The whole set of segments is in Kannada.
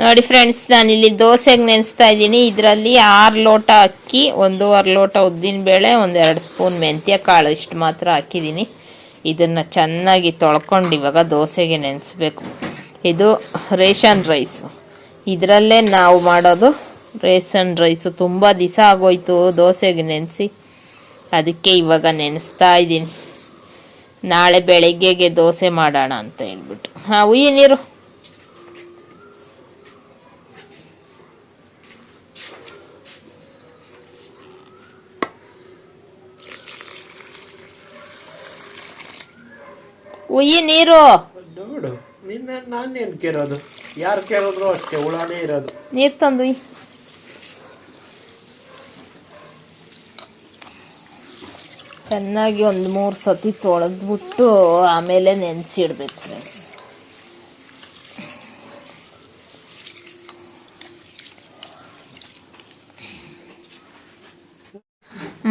ನೋಡಿ ಫ್ರೆಂಡ್ಸ್ ನಾನಿಲ್ಲಿ ದೋಸೆಗೆ ನೆನೆಸ್ತಾ ಇದ್ದೀನಿ. ಇದರಲ್ಲಿ ಆರು ಲೋಟ ಅಕ್ಕಿ ಒಂದೂವರೆ ಲೋಟ ಉದ್ದಿನ ಬೇಳೆ ಒಂದೆರಡು ಸ್ಪೂನ್ ಮೆಂತ್ಯ ಕಾಳು ಇಷ್ಟು ಮಾತ್ರ ಹಾಕಿದ್ದೀನಿ. ಇದನ್ನು ಚೆನ್ನಾಗಿ ತೊಳ್ಕೊಂಡು ಇವಾಗ ದೋಸೆಗೆ ನೆನೆಸ್ಬೇಕು. ಇದು ರೇಷನ್ ರೈಸು. ಇದರಲ್ಲೇ ನಾವು ಮಾಡೋದು ರೇಷನ್ ರೈಸು. ತುಂಬ ದಿವಸ ಆಗೋಯ್ತು ದೋಸೆಗೆ ನೆನೆಸಿ. ಅದಕ್ಕೆ ಇವಾಗ ನೆನೆಸ್ತಾ ಇದ್ದೀನಿ. ನಾಳೆ ಬೆಳಗ್ಗೆಗೆ ದೋಸೆ ಮಾಡೋಣ ಅಂತ ಹೇಳ್ಬಿಟ್ಟು. ಹಾಂ ಉಯ್ಯಿ ನೀರು. ಉಯ್ಯಿ ನೀರು. ನೋಡು ನಿನ್ನ ನಾನೇನು ಕೇಳೋದು? ಯಾರು ಕೇಳಿದ್ರು ಅಷ್ಟೇ ಹುಳಾನೇ ಇರೋದು. ನೀರು ತಂದು ಚೆನ್ನಾಗಿ ಒಂದು ಮೂರು ಸತಿ ತೊಳೆದ್ಬಿಟ್ಟು ಆಮೇಲೆ ನೆನೆಸಿಡ್ಬೇಕು ಫ್ರೆಂಡ್ಸ್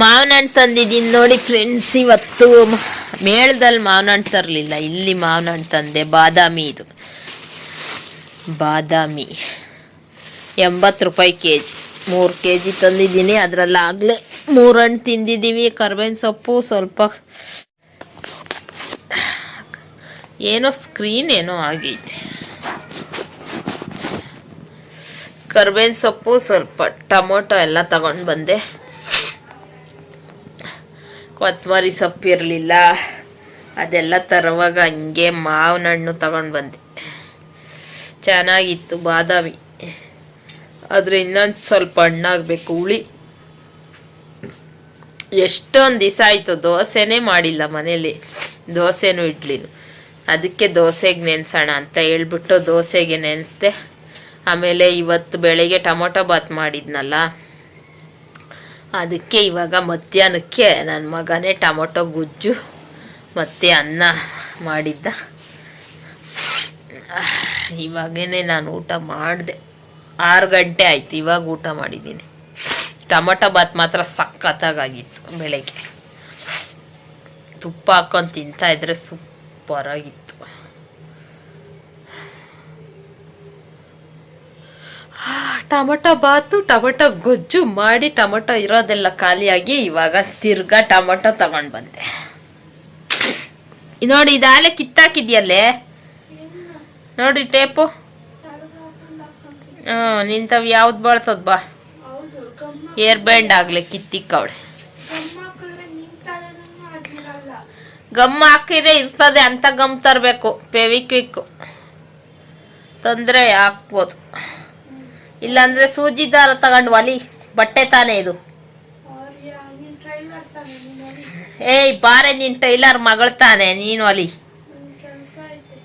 ಮಾವಿನ ತಂದಿದ್ದೀನಿ ನೋಡಿ ಫ್ರೆಂಡ್ಸ್ ಇವತ್ತು ಮೇಳದಲ್ಲಿ ಮಾವಿನ ಹಣ್ಣು ತರಲಿಲ್ಲ. ಇಲ್ಲಿ ಮಾವಿನ ಹಣ್ಣು ತಂದೆ ಬಾದಾಮಿ ಇದು. ಬಾದಾಮಿ ಎಂಬತ್ತು ರೂಪಾಯಿ ಕೆ ಜಿ ಮೂರು ಕೆ ಜಿ ತಂದಿದ್ದೀನಿ. ಅದರಲ್ಲಿ ಆಗಲೇ ಮೂರು ಹಣ್ಣು ತಿಂದಿದ್ದೀವಿ. ಕರ್ಬೇವಿನ ಸೊಪ್ಪು ಸ್ವಲ್ಪ ಏನೋ ಸ್ಕ್ರೀನ್ ಏನೋ ಆಗೈತೆ. ಕರ್ಬೇವಿನ ಸೊಪ್ಪು ಸ್ವಲ್ಪ ಟೊಮೊಟೊ ಎಲ್ಲ ತಗೊಂಡು ಬಂದೆ. ಕೊತ್ತಂಬರಿ ಸೊಪ್ಪು ಇರಲಿಲ್ಲ ಅದೆಲ್ಲ ತರುವಾಗ ಹಂಗೆ ಮಾವಿನ ಹಣ್ಣು ತಗೊಂಡು ಬಂದೆ. ಚೆನ್ನಾಗಿತ್ತು ಬಾದಾಮಿ. ಆದರೆ ಇನ್ನೊಂದು ಸ್ವಲ್ಪ ಹಣ್ಣಾಗಬೇಕು ಹುಳಿ. ಎಷ್ಟೊಂದು ದಿವಸ ಆಯಿತು, ದೋಸೆನೇ ಮಾಡಿಲ್ಲ ಮನೇಲಿ. ದೋಸೆನೂ ಇಡ್ಲಿನು. ಅದಕ್ಕೆ ದೋಸೆಗೆ ನೆನೆಸೋಣ ಅಂತ ಹೇಳ್ಬಿಟ್ಟು ದೋಸೆಗೆ ನೆನೆಸ್ದೆ. ಆಮೇಲೆ ಇವತ್ತು ಬೆಳಗ್ಗೆ ಟೊಮೊಟೊ ಬಾತ್ ಮಾಡಿದ್ನಲ್ಲ. ಅದಕ್ಕೆ ಇವಾಗ ಮಧ್ಯಾಹ್ನಕ್ಕೆ ನನ್ನ ಮಗನೇ ಟೊಮೊಟೊ ಗುಜ್ಜು ಮತ್ತು ಅನ್ನ ಮಾಡಿದ್ದ. ಇವಾಗೇನೆ ನಾನು ಊಟ ಮಾಡಿದೆ. ಆರು ಗಂಟೆ ಆಯ್ತು, ಇವಾಗ ಊಟ ಮಾಡಿದ್ದೀನಿ. ಟೊಮೊಟೊ ಬಾತ್ ಮಾತ್ರ ಸಖತ್ತಾಗಿತ್ತು ಬೆಳಗ್ಗೆ. ತುಪ್ಪ ಹಾಕೊಂಡು ತಿಂತಾ ಇದ್ರೆ ಸೂಪರ್ ಆಗಿತ್ತು ಟೊಮೊಟೊ ಬಾತು, ಟೊಮೊಟೊ ಗೊಜ್ಜು ಮಾಡಿ ಟೊಮೊಟೊ ಇರೋದೆಲ್ಲ ಖಾಲಿಯಾಗಿ ಇವಾಗ ತಿರ್ಗಾ ಟೊಮೊಟೊ ತಗೊಂಡು ಬಂದೆ. ನೋಡಿ ಇದಾಲೆ ಕಿತ್ತಾಕಿದ್ಯಲ್ಲೇ? ನೋಡಿ ಟೇಪು. ಹ್ಮ್, ನಿಂತವ್ ಯಾವ್ದು ಬಳ್ತದ ಬಾ. ಏರ್ ಬ್ಯಾಂಡ್ ಆಗ್ಲಿ ಕಿತ್ತಿಕ್ಕವಳೆ ಗಮ್ ಹಾಕಿದ್ರೆ ಇರ್ತದೆ ಅಂತ ಗಮ್ ತರಬೇಕು ಫೆವಿಕ್ವಿಕ್ ತೊಂದರೆ ಹಾಕ್ಬೋದು ಇಲ್ಲಾಂದ್ರೆ ಸೂಜಿ ದಾರ ತಗೊಂಡು ಒಲಿ ಬಟ್ಟೆ ತಾನೇ ಇದು. ಏಯ್ ಬಾರೆ ನಿನ್ ಟೈಲರ್ ಮಗಳು ತಾನೆ ನೀನು ಒಲಿ.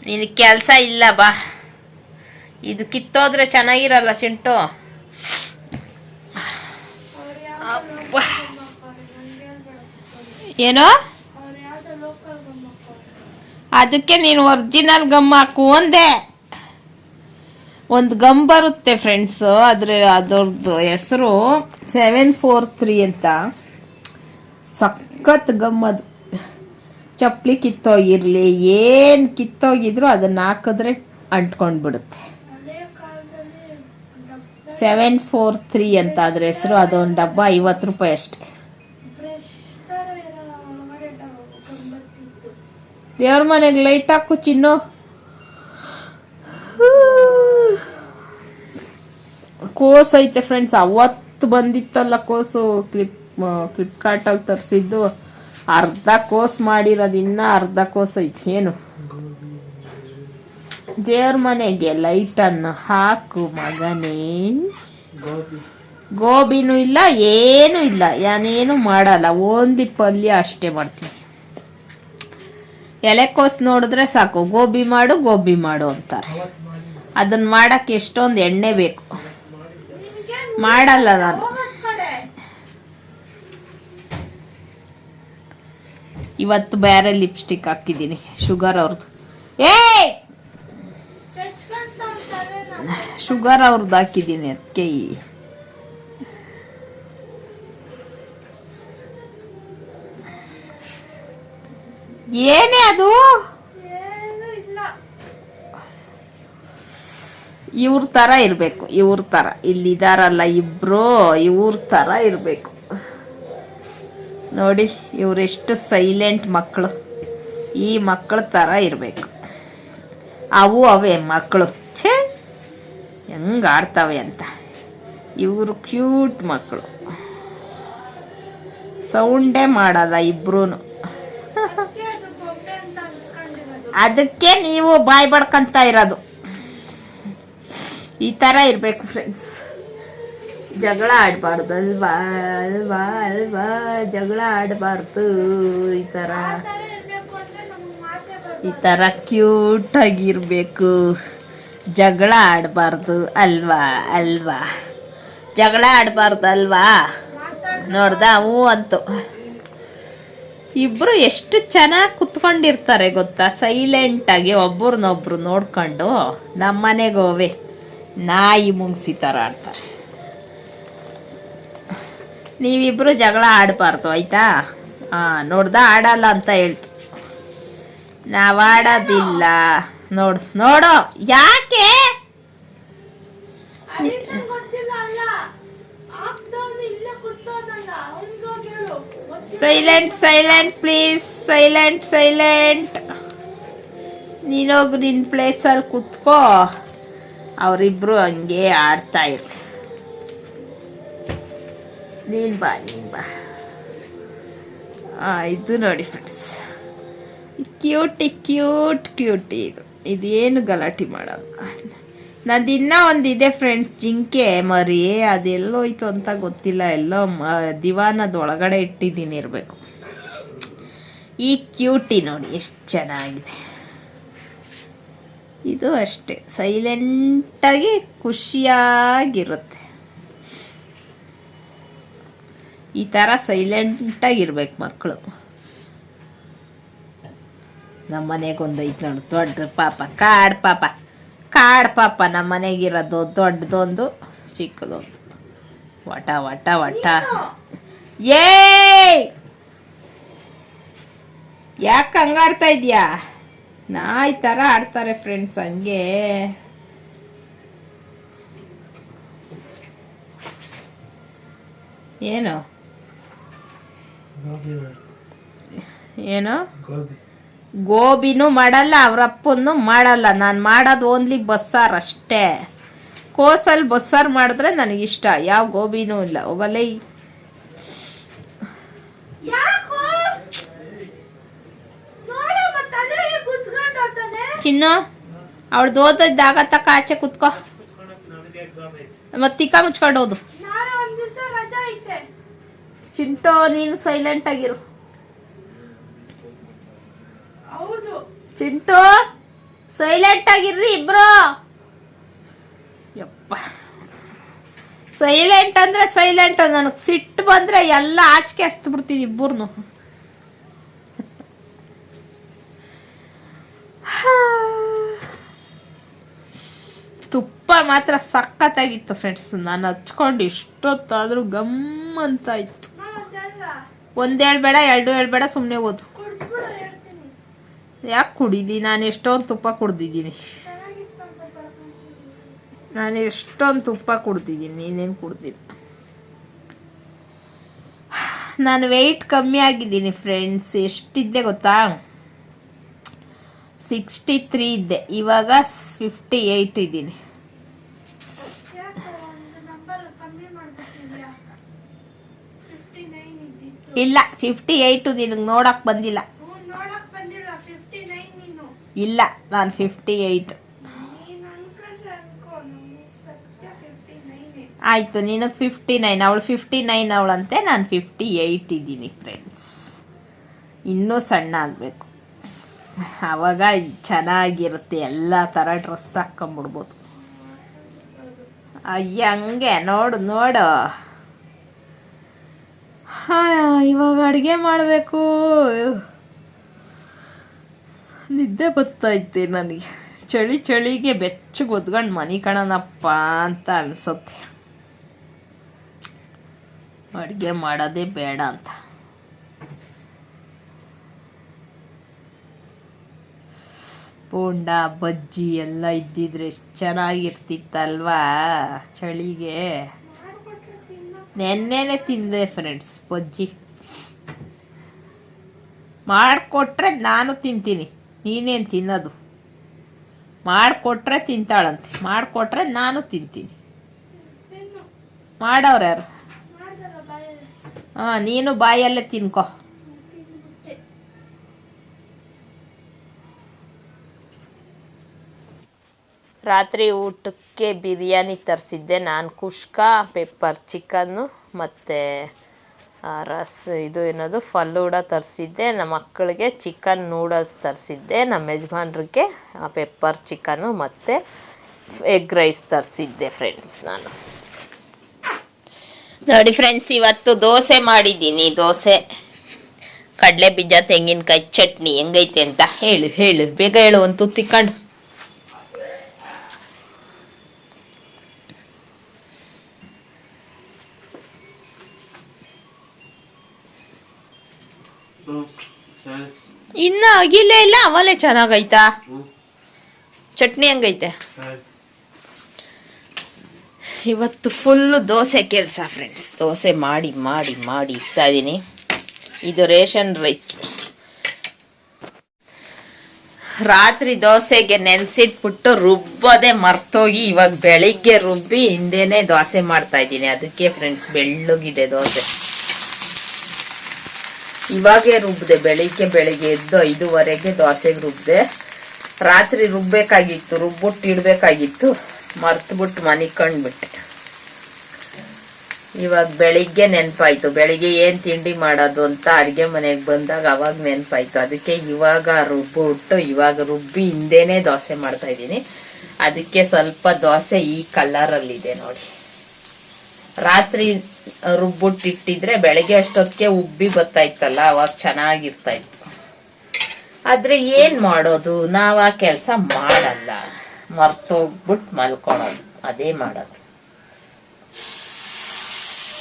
ನಿನ್ ಕೆಲಸ ಇಲ್ಲ ಬಾ. ಇದು ಕಿತ್ತೋದ್ರೆ ಚೆನ್ನಾಗಿರಲ್ಲ ಚಿಂಟು. ಏನೋ? ಅದಕ್ಕೆ ನೀನು ಒರಿಜಿನಲ್ ಗಮ್ಮ ಹಾಕು ಒಂದೇ ಒಂದು ಗಮ್ ಬರುತ್ತೆ ಫ್ರೆಂಡ್ಸ್ ಅದ್ರ ಅದ್ರದ್ದು ಹೆಸರು ಸೆವೆನ್ ಫೋರ್ ತ್ರೀ ಅಂತ. ಸಖತ್ ಗಮ್ ಅದು. ಚಪ್ಪಲಿ ಕಿತ್ತೋಗಿರ್ಲಿ, ಏನು ಕಿತ್ತೋಗಿದ್ರು ಅದನ್ನ ಹಾಕಿದ್ರೆ ಅಂಟ್ಕೊಂಡು ಬಿಡುತ್ತೆ ಸೆವೆನ್ ಫೋರ್ ತ್ರೀ ಅಂತ ಅದ್ರ ಹೆಸರು, ಅದೊಂದು ಡಬ್ಬ ಐವತ್ತು ರೂಪಾಯಿ ಅಷ್ಟೇ. ದೇವ್ರ ಮನೆಗೆ ಲೈಟ್ ಹಾಕು ಚಿನ್ನು. ಕೋಸ್ ಐತೆ ಫ್ರೆಂಡ್ಸ್ ಅವತ್ತು ಬಂದಿತ್ತಲ್ಲ ಕೋಸು ಕ್ಲಿಪ್ ಫ್ಲಿಪ್ಕಾರ್ಟಲ್ಲಿ ತರಿಸಿದ್ದು. ಅರ್ಧ ಕೋಸ್ ಮಾಡಿರೋದು ಇನ್ನ ಅರ್ಧ ಕೋಸ್ ಐತೆ ಏನು. ದೇವ್ರ ಮನೆಗೆ ಲೈಟನ್ನು ಹಾಕು ಮಗನೇ. ಗೋಬಿ. ಗೋಬಿನೂ ಇಲ್ಲ ಏನೂ ಇಲ್ಲ. ನಾನೇನು ಮಾಡಲ್ಲ. ಓನ್ಲಿ ಪಲ್ಯ ಅಷ್ಟೇ ಮಾಡ್ತೀನಿ. ಎಲೆಕೋಸ್ ನೋಡಿದ್ರೆ ಸಾಕು. ಗೋಬಿ ಮಾಡು ಗೋಬಿ ಮಾಡು ಅಂತಾರೆ. ಅದನ್ನ ಮಾಡಕ್ಕೆ ಎಷ್ಟೊಂದು ಎಣ್ಣೆ ಬೇಕು. ಮಾಡಲ್ಲ ನಾನು. ಇವತ್ತು ಬೇರೆ ಲಿಪ್ಸ್ಟಿಕ್ ಹಾಕಿದ್ದೀನಿ. ಶುಗರ್ ಅವ್ರದ್ದು ಏ ಶುಗರ್ ಅವ್ರದ್ದು ಹಾಕಿದ್ದೀನಿ ಅದಕ್ಕೆ ಏನೇ ಅದು? ಇವ್ರ ಥರ ಇರಬೇಕು ಇವ್ರ ಥರ ಇಲ್ಲಿದಾರಲ್ಲ ಇಬ್ರು ಇವ್ರ ಥರ ಇರಬೇಕು. ನೋಡಿ ಇವರೆಷ್ಟು ಸೈಲೆಂಟ್ ಮಕ್ಕಳು ಈ ಮಕ್ಕಳ ಥರ ಇರಬೇಕು. ಅವು ಅವೇ ಮಕ್ಕಳು ಛೇ! ಹೆಂಗೆ ಆಡ್ತವೆ ಅಂತ. ಇವರು ಕ್ಯೂಟ್ ಮಕ್ಕಳು ಸೌಂಡೇ ಮಾಡಲ್ಲ ಇಬ್ರು ಅದಕ್ಕೆ ನೀವು ಬಾಯ್ ಬಡ್ಕೊಂತ ಇರೋದು. ಈ ಥರ ಇರಬೇಕು ಫ್ರೆಂಡ್ಸ್ ಜಗಳ ಆಡಬಾರ್ದು ಅಲ್ವಾ ಅಲ್ವಾ? ಅಲ್ವಾ ಜಗಳ ಆಡಬಾರ್ದು. ಈ ಥರ ಈ ಥರ ಕ್ಯೂಟಾಗಿರಬೇಕು ಜಗಳ ಆಡಬಾರ್ದು, ಅಲ್ವಾ ಅಲ್ವಾ? ಜಗಳ ಆಡಬಾರ್ದು ಅಲ್ವಾ ನೋಡ್ದ ಹ್ಞೂ ಅಂತು. ಇಬ್ಬರು ಎಷ್ಟು ಚೆನ್ನಾಗಿ ಕುತ್ಕೊಂಡಿರ್ತಾರೆ ಗೊತ್ತಾ? ಸೈಲೆಂಟಾಗಿ ಒಬ್ರನ್ನೊಬ್ರು ನೋಡ್ಕೊಂಡು ನಮ್ಮನೆಗೋವೆ ನಾಯಿ ಮುಂಗ್ಸಿ ಥರ ಆಡ್ತಾರೆ. ನೀವಿಬ್ರು ಜಗಳ ಆಡಬಾರ್ದು, ಆಯ್ತಾ? ಹಾಂ ನೋಡ್ದ ಆಡಲ್ಲ ಅಂತ ಹೇಳ್ತು. ನಾವು ಆಡೋದಿಲ್ಲ. ನೋಡು, ನೋಡೋ, ಯಾಕೆ? Silent silent, please, silent silent. ನೀನೋಗಿ ನಿನ್ನ ಪ್ಲೇಸಲ್ಲಿ ಕುತ್ಕೋ. ಅವರಿಬ್ರು ಹಂಗೆ ಆಡ್ತಾ ಇರ್ ನೀನು ಬಾ, ನೀನ್ ಬಾ. ಇದು ನೋಡಿ ಫ್ರೆಂಡ್ಸ್ ಕ್ಯೂಟಿ ಕ್ಯೂಟ್ ಕ್ಯೂಟಿ ಇದು. ಇದೇನು ಗಲಾಟೆ ಮಾಡೋದು? ನಂದು ಇನ್ನೂ ಒಂದು ಇದೆ ಫ್ರೆಂಡ್ಸ್ ಜಿಂಕೆ, ಮರಿ ಅದೆಲ್ಲೋಯ್ತು ಅಂತ ಗೊತ್ತಿಲ್ಲ. ಎಲ್ಲೋ ದಿವಾನದ ಒಳಗಡೆ ಇಟ್ಟಿದ್ದೀನಿ ಇರಬೇಕು. ಈ ಕ್ಯೂಟಿ ನೋಡಿ, ಎಷ್ಟು ಚೆನ್ನಾಗಿದೆ. ಇದು ಅಷ್ಟೇ. ಸೈಲೆಂಟಾಗಿ ಖುಷಿಯಾಗಿರುತ್ತೆ. ಈ ಥರ ಸೈಲೆಂಟಾಗಿರ್ಬೇಕು ಮಕ್ಕಳು ನಮ್ಮ ಮನೆಗೆ ಒಂದು ಐತೆ ನೋಡು, ದೊಡ್ಡ ಪಾಪ, ಕಾಡು ಪಾಪ. ಕಾಡು ಪಾಪ ನಮ್ಮ ಮನೆಗಿರೋದು ದೊಡ್ಡದೊಂದು ಚಿಕ್ಕದೊಂದು. ವಟ ವಟ ವಟ. ಏ ಯಾಕೆ ಹಂಗಾಡ್ತಾ ಇದೀಯಾ? ನಾಯಿ ಥರ ಆಡ್ತಾರೆ ಫ್ರೆಂಡ್ಸ್ ಹಂಗೆ. ಏನು? ಏನು? ಗೋಬಿ. ಗೋಬಿನೂ ಮಾಡಲ್ಲ ಅವ್ರ ಅಪ್ಪನ್ನು ಮಾಡಲ್ಲ. ನಾನು ಮಾಡೋದು ಓನ್ಲಿ ಬಸ್ಸಾರು ಅಷ್ಟೇ. ಕೋಸಲ್ಲಿ ಬಸ್ಸಾರು ಮಾಡಿದ್ರೆ ನನಗಿಷ್ಟ. ಯಾವ ಗೋಬಿನೂ ಇಲ್ಲ. ಹೋಗಲ್ಲೇ ಯಾಕೋ ನೋಡ ಮತ್ತೆ ಅದೇ ಗುಚ್ಕೊಂಡು ಹೋಗ್ತಾನೆ ಚಿನ್ನು ಅವಳು ತಕ್ಕ ಆಚೆ ಕುತ್ಕೋ. ಮತ್ತೆ ತಿಕ್ಕ ಮುಚ್ಕೊಂಡೋದು ಚಿಂಟೋ ನೀನು ಸೈಲೆಂಟ್ ಆಗಿರು. ಚಿಂಟು ಸೈಲೆಂಟ್ ಆಗಿರ್ರಿ ಇಬ್ರು. ಯಪ್ಪ. ಸೈಲೆಂಟ್ ಅಂದ್ರೆ ಸೈಲೆಂಟ್ ನನಗೆ ಸಿಟ್ಟು ಬಂದ್ರೆ ಎಲ್ಲ ಆಚೆಗೆ ಹಸ್ತು ಬಿಡ್ತೀನಿ ಇಬ್ಬರನ್ನು ತುಪ್ಪ ಮಾತ್ರ ಸಖತ್ತಾಗಿತ್ತು ಫ್ರೆಂಡ್ಸ್ ನಾನು ಹಚ್ಕೊಂಡು ಇಷ್ಟೊತ್ತಾದ್ರೂ ಗಮ್ ಅಂತ ಇತ್ತು ಒಂದು ಹೇಳ್ಬೇಡ ಎರಡು ಹೇಳ್ಬೇಡ ಸುಮ್ಮನೆ ಓದು. ಯಾಕೆ ಕುಡಿದಿ? ನಾನು ಎಷ್ಟೊಂದು ತುಪ್ಪ ಕುಡ್ದಿದ್ದೀನಿ. ನಾನು ಎಷ್ಟೊಂದು ತುಪ್ಪ ಕುಡ್ದಿದ್ದೀನಿ ಇನ್ನೇನು ಕುಡ್ದಿಲ್ಲ. ನಾನು ವೆಯ್ಟ್ ಕಮ್ಮಿ ಆಗಿದ್ದೀನಿ ಫ್ರೆಂಡ್ಸ್ ಎಷ್ಟಿದ್ದೆ ಗೊತ್ತಾ? ಸಿಕ್ಸ್ಟಿ ತ್ರೀ ಇದ್ದೆ ಇವಾಗ ಫಿಫ್ಟಿ ಏಯ್ಟ್ ಇದ್ದೀನಿ. ಇಲ್ಲ ಫಿಫ್ಟಿ ಏಯ್ಟು ನಿನಗೆ ನೋಡಕ್ ಬಂದಿಲ್ಲ. ಇಲ್ಲ, ನಾನು ಫಿಫ್ಟಿ ಏಯ್ಟ್ ಆಯಿತು, ನಿನಗೆ ಫಿಫ್ಟಿ ನೈನ್ ಅವಳು ಫಿಫ್ಟಿ ನೈನ್ ಅವಳಂತೆ, ನಾನು ಫಿಫ್ಟಿ ಏಯ್ಟ್ ಇದ್ದೀನಿ ಫ್ರೆಂಡ್ಸ್ ಇನ್ನೂ ಸಣ್ಣ ಆಗಬೇಕು ಆವಾಗ ಚೆನ್ನಾಗಿರುತ್ತೆ, ಎಲ್ಲ ಥರ ಡ್ರೆಸ್ ಹಾಕ್ಕೊಂಬಿಡ್ಬೋದು ಅಯ್ಯ, ಹಂಗೆ ನೋಡು ನೋಡು. ಇವಾಗ ಅಡುಗೆ ಮಾಡಬೇಕು. ನಿದ್ದೆ ಬರ್ತೈತೆ ನನಗೆ. ಚಳಿ ಚಳಿಗೆ ಬೆಚ್ಚಗೆ ಒದ್ಕೊಂಡು ಮನೆ ಕಣನಪ್ಪ ಅಂತ ಅನ್ಸುತ್ತೆ. ಅಡುಗೆ ಮಾಡೋದೇ ಬೇಡ ಅಂತ. ಬೋಂಡ ಬಜ್ಜಿ ಎಲ್ಲ ಇದ್ದಿದ್ರೆ ಎಷ್ಟು ಚೆನ್ನಾಗಿರ್ತಿತ್ತಲ್ವಾ ಚಳಿಗೆ. ನೆನ್ನೆನೆ ತಿಂದೆ ಫ್ರೆಂಡ್ಸ್ ಬಜ್ಜಿ. ಮಾಡಿಕೊಟ್ರೆ ನಾನು ತಿಂತೀನಿ ನೀನೇನು ತಿನ್ನೋದು? ಮಾಡಿಕೊಟ್ರೆ ತಿಂತಾಳಂತೆ ಮಾಡಿಕೊಟ್ರೆ ನಾನು ತಿಂತೀನಿ. ಮಾಡೋರು ಯಾರು? ಹಾಂ ನೀನು ಬಾಯಲ್ಲೇ ತಿನ್ಕೋ. ರಾತ್ರಿ ಊಟಕ್ಕೆ ಬಿರಿಯಾನಿ ತರಿಸಿದ್ದೆ. ನಾನು ಕುಷ್ಕ ಪೆಪ್ಪರ್ ಚಿಕನ್ನು ಮತ್ತು ರಸ್, ಇದು ಏನದು ಫಲ್ಲೂಡ ತರಿಸಿದ್ದೆ. ನಮ್ಮ ಮಕ್ಕಳಿಗೆ ಚಿಕನ್ ನೂಡಲ್ಸ್ ತರಿಸಿದ್ದೆ. ನಮ್ಮ ಯಜಮಾನ್ರಿಗೆ ಪೆಪ್ಪರ್ ಚಿಕನ್ನು ಮತ್ತು ಎಗ್ ರೈಸ್ ತರಿಸಿದ್ದೆ ಫ್ರೆಂಡ್ಸ್ ನಾನು. ನೋಡಿ ಫ್ರೆಂಡ್ಸ್ ಇವತ್ತು ದೋಸೆ ಮಾಡಿದ್ದೀನಿ. ದೋಸೆ ಕಡಲೆ ಬೀಜ ತೆಂಗಿನಕಾಯಿ ಚಟ್ನಿ ಹೆಂಗೈತೆ ಅಂತ ಹೇಳು ಹೇಳು. ಬೇಗ ಹೇಳು, ಒಂದು ತುತ್ತಿಕೊಂಡು. ಇನ್ನ ಅಗಿಲೇ ಇಲ್ಲ ಅವಲೇ ಚೆನ್ನಾಗೈತಾ? ಚಟ್ನಿ ಹಂಗೈತೆ? ಇವತ್ತು ಫುಲ್ಲು ದೋಸೆ ಕೆಲಸ ಫ್ರೆಂಡ್ಸ್ ದೋಸೆ ಮಾಡಿ ಮಾಡಿ ಮಾಡಿ ಇಡ್ತಾ ಇದ್ದೀನಿ ಇದು ರೇಷನ್ ರೈಸ್. ರಾತ್ರಿ ದೋಸೆಗೆ ನೆನೆಸಿಟ್ಬಿಟ್ಟು ರುಬ್ಬೋದೇ ಮರ್ತೋಗಿ ಇವಾಗ ಬೆಳಿಗ್ಗೆ ರುಬ್ಬಿ ಹಿಂದೆನೆ ದೋಸೆ ಮಾಡ್ತಾ ಇದ್ದೀನಿ ಅದಕ್ಕೆ ಫ್ರೆಂಡ್ಸ್ ಬೆಳ್ಳಗಿದೆ ದೋಸೆ. ಇವಾಗೇ ರುಬ್ಬಿದೆ ಬೆಳಿಗ್ಗೆ ಬೆಳಿಗ್ಗೆ ಎದ್ದು ಐದುವರೆಗೆ ದೋಸೆಗೆ ರುಬ್ಬಿದೆ ರಾತ್ರಿ ರುಬ್ಬಬೇಕಾಗಿತ್ತು ರುಬ್ಬಿಟ್ಟು ಇಡಬೇಕಾಗಿತ್ತು, ಮರ್ತುಬಿಟ್ಟು ಮನೆ ಕಂಡುಬಿಟ್ಟೆ. ಇವಾಗ ಬೆಳಿಗ್ಗೆ ನೆನಪಾಯ್ತು. ಬೆಳಿಗ್ಗೆ ಏನು ತಿಂಡಿ ಮಾಡೋದು ಅಂತ ಅಡುಗೆ ಮನೆಗೆ ಬಂದಾಗ ಅವಾಗ ನೆನಪಾಯ್ತು. ಅದಕ್ಕೆ ಇವಾಗ ರುಬ್ಬಿಟ್ಟು, ಇವಾಗ ರುಬ್ಬಿ ಹಿಂದೆನೇ ದೋಸೆ ಮಾಡ್ತಾ ಇದ್ದೀನಿ. ಅದಕ್ಕೆ ಸ್ವಲ್ಪ ದೋಸೆ ಈ ಕಲ್ಲರಲ್ಲಿದೆ ನೋಡಿ. ರಾತ್ರಿ ರುಬ್ಬಿಟ್ಟು ಇಟ್ಟಿದ್ರೆ ಬೆಳಗ್ಗೆ ಅಷ್ಟೊತ್ತಿಗೆ ಉಬ್ಬಿ ಬರ್ತಾ ಇತ್ತಲ್ಲ ಅವಾಗ ಚೆನ್ನಾಗಿರ್ತಾ ಇತ್ತು ಆದ್ರೆ ಏನ್ ಮಾಡೋದು? ನಾವ್ ಆ ಕೆಲಸ ಮಾಡಲ್ಲ. ಮರ್ತೋಗ್ಬಿಟ್ಟು ಮಲ್ಕೊಳೋದು. ಅದೇ ಮಾಡೋದು.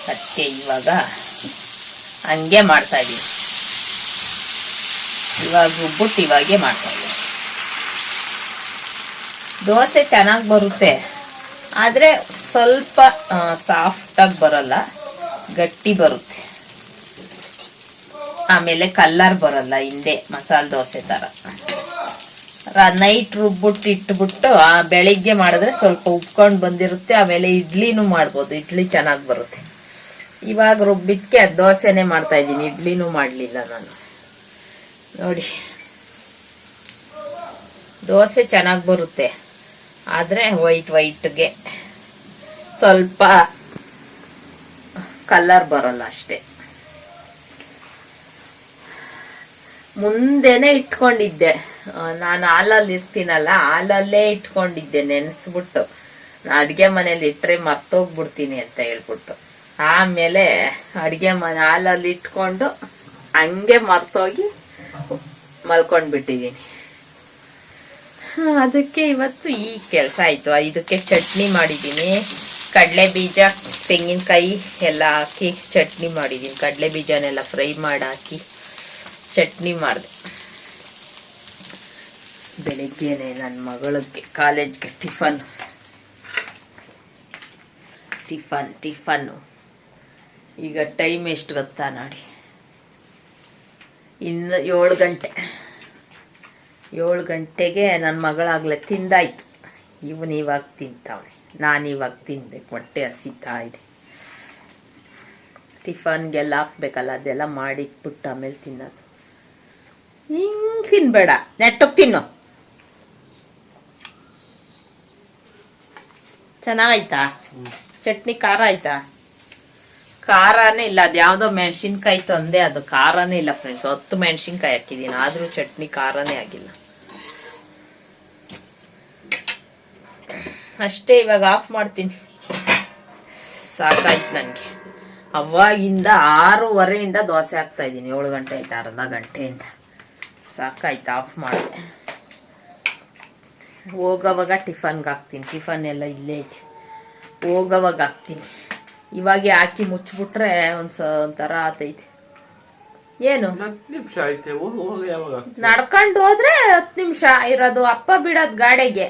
ಅದಕ್ಕೆ ಇವಾಗ ಹಂಗೆ ಮಾಡ್ತಾ ಇದೀವಿ. ಇವಾಗ ರುಬ್ಬಿಟ್ಟು ಇವಾಗೆ ಮಾಡ್ತಾ ಇದ್ದೀವಿ ದೋಸೆ ಚೆನ್ನಾಗಿ ಬರುತ್ತೆ. ಆದರೆ ಸ್ವಲ್ಪ ಸಾಫ್ಟಾಗಿ ಬರಲ್ಲ. ಗಟ್ಟಿ ಬರುತ್ತೆ. ಆಮೇಲೆ ಕಲ್ಲರ್ ಬರಲ್ಲ ಹಿಂದೆ, ಮಸಾಲೆ ದೋಸೆ ಥರ ನೈಟ್ ರುಬ್ಬಿಟ್ಟು ಇಟ್ಬಿಟ್ಟು, ಆ, ಬೆಳಿಗ್ಗೆ ಮಾಡಿದ್ರೆ ಸ್ವಲ್ಪ ಉಪ್ಕೊಂಡು ಬಂದಿರುತ್ತೆ, ಆಮೇಲೆ ಇಡ್ಲಿನೂ ಮಾಡ್ಬೋದು. ಇಡ್ಲಿ ಚೆನ್ನಾಗಿ ಬರುತ್ತೆ. ಇವಾಗ ರುಬ್ಬಿದ್ದಕ್ಕೆ ದೋಸೆನೇ ಮಾಡ್ತಾ ಇದ್ದೀನಿ. ಇಡ್ಲಿನೂ ಮಾಡಲಿಲ್ಲ ನಾನು. ನೋಡಿ. ದೋಸೆ ಚೆನ್ನಾಗಿ ಬರುತ್ತೆ. ಆದರೆ ವೈಟ್ ವೈಟ್ಗೆ ಸ್ವಲ್ಪ ಕಲರ್ ಬರಲ್ಲ ಅಷ್ಟೇ. ಮುಂದೆನೆ ಇಟ್ಕೊಂಡಿದ್ದೆ. ನಾನು ಹಾಲಲ್ಲಿ ಇರ್ತೀನಲ್ಲ, ಹಾಲಲ್ಲೇ ಇಟ್ಕೊಂಡಿದ್ದೆ, ನೆನೆಸ್ಬಿಟ್ಟು. ಅಡುಗೆ ಮನೇಲಿ ಇಟ್ಟರೆ ಮರ್ತೋಗ್ಬಿಡ್ತೀನಿ ಅಂತ ಹೇಳ್ಬಿಟ್ಟು. ಆಮೇಲೆ ಅಡುಗೆ ಮನೆ ಹಾಲಲ್ಲಿ ಇಟ್ಕೊಂಡು ಹಂಗೆ ಮರ್ತೋಗಿ ಮಲ್ಕೊಂಡ್ಬಿಟ್ಟಿದ್ದೀನಿ. ಅದಕ್ಕೆ ಇವತ್ತು ಈ ಕೆಲಸ ಆಯಿತು. ಇದಕ್ಕೆ ಚಟ್ನಿ ಮಾಡಿದ್ದೀನಿ. ಕಡಲೆ ಬೀಜ, ತೆಂಗಿನಕಾಯಿ ಎಲ್ಲ ಹಾಕಿ ಚಟ್ನಿ ಮಾಡಿದ್ದೀನಿ. ಕಡಲೆ ಬೀಜನೆಲ್ಲ ಫ್ರೈ ಮಾಡಿ ಹಾಕಿ ಚಟ್ನಿ ಮಾಡಿದೆ. ಬೆಳಿಗ್ಗೆನೆ ನನ್ನ ಮಗಳಿಗೆ, ಕಾಲೇಜ್ಗೆ ಟಿಫನ್. ಟಿಫನ್, ಟಿಫನ್ನು. ಈಗ ಟೈಮ್ ಎಷ್ಟು ಗೊತ್ತಾ ನೋಡಿ. ಇನ್ನು ಏಳು ಗಂಟೆ. ಏಳು ಗಂಟೆಗೆ ನನ್ನ ಮಗಳಾಗಲೇ ತಿಂದಾಯ್ತು. ಇವನು ಇವಾಗ ತಿಂತಾವಳೆ ನಾನು ಇವಾಗ ತಿನ್ಬೇಕು ಹೊಟ್ಟೆ ಹಸಿತಾ ಇದೆ. ಟಿಫನ್ಗೆಲ್ಲ ಹಾಕ್ಬೇಕಲ್ಲ ಅದೆಲ್ಲ ಮಾಡಿಟ್ಬಿಟ್ಟು ಆಮೇಲೆ ತಿನ್ನೋದು. ಹಿಂಗೆ ತಿನ್ಬೇಡ. ನೆಟ್ಟಗೆ ತಿನ್ನು. ಚೆನ್ನಾಗಾಯ್ತಾ? ಚಟ್ನಿ ಖಾರ ಆಯ್ತಾ? ಖಾರನೇ ಇಲ್ಲ ಅದು ಯಾವುದೋ ಮೆಣಸಿನ್ಕಾಯಿ ತಂದೆ ಅದು ಖಾರನೇ ಇಲ್ಲ ಫ್ರೆಂಡ್ಸ್ ಹತ್ತು ಮೆಣಸಿನ್ಕಾಯಿ ಹಾಕಿದ್ದೀನಿ ಆದರೂ ಚಟ್ನಿ ಖಾರನೇ ಆಗಿಲ್ಲ. ಅಷ್ಟೇ ಇವಾಗ ಆಫ್ ಮಾಡ್ತೀನಿ. ಸಾಕಾಯ್ತು ನನಗೆ. ಅವಾಗಿಂದ ಆರೂವರೆಯಿಂದ ದೋಸೆ ಹಾಕ್ತಾ ಇದ್ದೀನಿ. ಏಳು ಗಂಟೆ ಆಯ್ತು ಅರ್ಧ ಗಂಟೆಯಿಂದ. ಸಾಕಾಯ್ತು ಆಫ್ ಮಾಡಿದೆ ಹೋಗೋವಾಗ ಟಿಫನ್ಗೆ ಹಾಕ್ತೀನಿ. ಟಿಫನ್ ಎಲ್ಲ ಇಲ್ಲೇ ಐತಿ. ಹೋಗೋವಾಗ ಹಾಕ್ತೀನಿ. ಇವಾಗೆ ಹಾಕಿ ಮುಚ್ಚಿಬಿಟ್ರೆ ಒಂದು ಸ ಒಂಥರ ಆತೈತಿ. ಏನು? ನಡ್ಕೊಂಡು ಹೋದ್ರೆ ಹತ್ತು ನಿಮಿಷ ಇರೋದು. ಅಪ್ಪ ಬಿಡೋದು ಗಾಡಿಗೆ.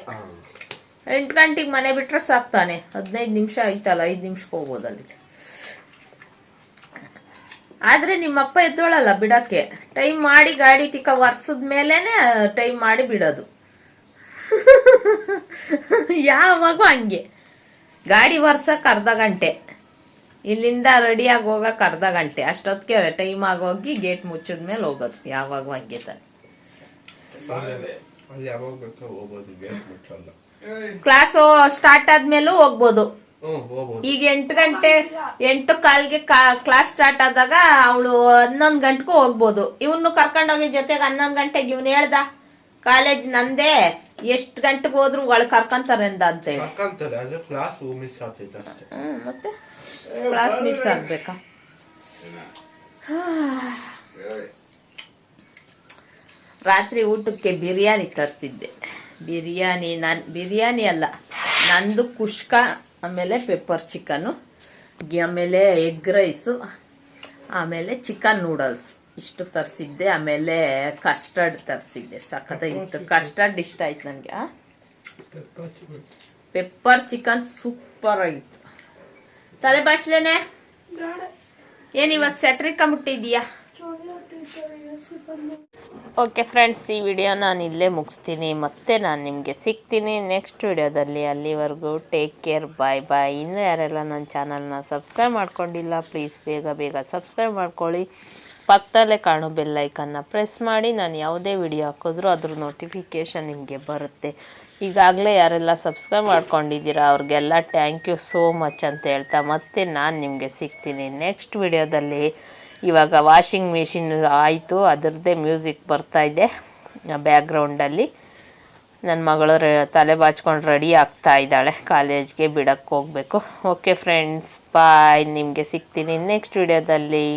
ಎಂಟು ಗಂಟೆಗೆ ಮನೆ ಬಿಟ್ರೆ ಸಾಕ್ತಾನೆ. ಹದಿನೈದು ನಿಮಿಷ ಆಯ್ತಲ್ಲ, ಐದು ನಿಮಿಷಕ್ಕೆ ಹೋಗ್ಬೋದು ಅಲ್ಲಿ ಆದ್ರೆ ನಿಮ್ಮಪ್ಪ ಎದ್ದೋಳಲ್ಲ ಬಿಡೋಕ್ಕೆ. ಟೈಮ್ ಮಾಡಿ ಗಾಡಿ ತಿಕ್ಕ ವರ್ಷದ ಮೇಲೇ ಟೈಮ್ ಮಾಡಿ ಬಿಡೋದು. ಯಾವಾಗೂ ಹಂಗೆ. ಗಾಡಿ ವರ್ಸಕ್ಕೆ ಅರ್ಧ ಗಂಟೆ. ಇಲ್ಲಿಂದ ರೆಡಿಯಾಗಿ ಹೋಗಕ್ಕೆ ಅರ್ಧ ಗಂಟೆ. ಅಷ್ಟೊತ್ತಿಗೆ ಟೈಮ್ ಆಗೋಗಿ ಗೇಟ್ ಮುಚ್ಚಿದ ಮೇಲೆ ಹೋಗೋದು. ಯಾವಾಗೂ ಹಂಗೆ ತಾನೆ. ಕ್ಲಾಸು ಸ್ಟಾರ್ಟ್ ಆದ್ಮೇಲೂ ಹೋಗ್ಬೋದು. ಈಗ ಎಂಟು ಗಂಟೆ ಎಂಟು ಕಾಲ್ಗೆ ಕ್ಲಾಸ್ ಸ್ಟಾರ್ಟ್ ಆದಾಗ ಅವಳು ಹನ್ನೊಂದು ಗಂಟೆಗೂ ಹೋಗ್ಬೋದು. ಇವನು ಕರ್ಕೊಂಡೋಗಿ ಜೊತೆಗೆ ಹನ್ನೊಂದು ಗಂಟೆಗೆ ಇವನು ಹೇಳ್ದ ಕಾಲೇಜ್ ನಂದೇ ಎಷ್ಟು ಗಂಟೆಗೆ ಹೋದ್ರು ಒಳಗೆ ಕರ್ಕೊಂತಾರೆ ಅಂದ ಆಗ್ತೈತೆ ಅಷ್ಟೇ. ಮತ್ತೆ ಕ್ಲಾಸ್ ಮಿಸ್ ಆಗ್ಬೇಕಾ? ರಾತ್ರಿ ಊಟಕ್ಕೆ ಬಿರಿಯಾನಿ ತರಿಸಿದ್ದೆ. ಬಿರಿಯಾನಿ ನನ್ ಬಿರಿಯಾನಿ ಅಲ್ಲ. ನಂದು ಕುಷ್ಕ ಆಮೇಲೆ ಪೆಪ್ಪರ್ ಚಿಕನು ಆಮೇಲೆ ಎಗ್ ರೈಸು ಆಮೇಲೆ ಚಿಕನ್ ನೂಡಲ್ಸ್ ಇಷ್ಟು ತರಿಸಿದ್ದೆ ಆಮೇಲೆ ಕಸ್ಟರ್ಡ್ ತರಿಸಿದ್ದೆ. ಸಖತ್ತಾಗಿತ್ತು ಕಸ್ಟರ್ಡ್ ಇಷ್ಟ ಆಯ್ತು ನನಗೆ ಪೆಪ್ಪರ್ ಚಿಕನ್ ಸೂಪರ್ ಆಗಿತ್ತು ತಲೆ ಬಾಚ್ಲೇನೆ ಏನಿವತ್ತು ಏನ್ ಇವತ್ತು ಸೆಟ್ರಿಕ ಮುಟ್ಟಿದ್ಯಾ ಓಕೆ ಫ್ರೆಂಡ್ಸ್ ಈ ವಿಡಿಯೋ ನಾನು ಇಲ್ಲೇ ಮುಗಿಸ್ತೀನಿ. ಮತ್ತೆ ನಾನು ನಿಮಗೆ ಸಿಗ್ತೀನಿ ನೆಕ್ಸ್ಟ್ ವಿಡಿಯೋದಲ್ಲಿ ಅಲ್ಲಿವರೆಗೂ ಟೇಕ್ ಕೇರ್ ಬಾಯ್ ಬಾಯ್ ಇನ್ನೂ ಯಾರೆಲ್ಲ ನನ್ನ ಚಾನಲ್ನ ಸಬ್ಸ್ಕ್ರೈಬ್ ಮಾಡ್ಕೊಂಡಿಲ್ಲ ಪ್ಲೀಸ್ ಬೇಗ ಬೇಗ ಸಬ್ಸ್ಕ್ರೈಬ್ ಮಾಡ್ಕೊಳ್ಳಿ. ಪಕ್ಕದಲ್ಲೇ ಕಾಣೋ ಬೆಲ್ಲೈಕನ್ನ ಪ್ರೆಸ್ ಮಾಡಿ. ನಾನು ಯಾವುದೇ ವಿಡಿಯೋ ಹಾಕಿದ್ರೂ ಅದ್ರ ನೋಟಿಫಿಕೇಷನ್ ನಿಮಗೆ ಬರುತ್ತೆ. ಈಗಾಗಲೇ ಯಾರೆಲ್ಲ ಸಬ್ಸ್ಕ್ರೈಬ್ ಮಾಡ್ಕೊಂಡಿದ್ದೀರಾ, ಅವ್ರಿಗೆಲ್ಲ ಥ್ಯಾಂಕ್ ಯು ಸೋ ಮಚ್ ಅಂತ ಹೇಳ್ತಾ ಮತ್ತೆ ನಾನು ನಿಮಗೆ ಸಿಗ್ತೀನಿ ನೆಕ್ಸ್ಟ್ ವಿಡಿಯೋದಲ್ಲಿ ಇವಾಗ ವಾಷಿಂಗ್ ಮಿಷಿನ್ ಆಯಿತು, ಅದರದ್ದೇ ಮ್ಯೂಸಿಕ್ ಬರ್ತಾ ಇದೆ ಬ್ಯಾಕ್ಗ್ರೌಂಡಲ್ಲಿ ನನ್ನ ಮಗಳು ತಲೆ ಬಾಚ್ಕೊಂಡು ರೆಡಿ ಆಗ್ತಾ ಇದ್ದಾಳೆ ಕಾಲೇಜ್ಗೆ ಬಿಡಕ್ಕೆ ಹೋಗಬೇಕು. ಓಕೆ ಫ್ರೆಂಡ್ಸ್ ಬಾಯ್ ನಿಮಗೆ ಸಿಗ್ತೀನಿ ನೆಕ್ಸ್ಟ್ ವಿಡಿಯೋದಲ್ಲಿ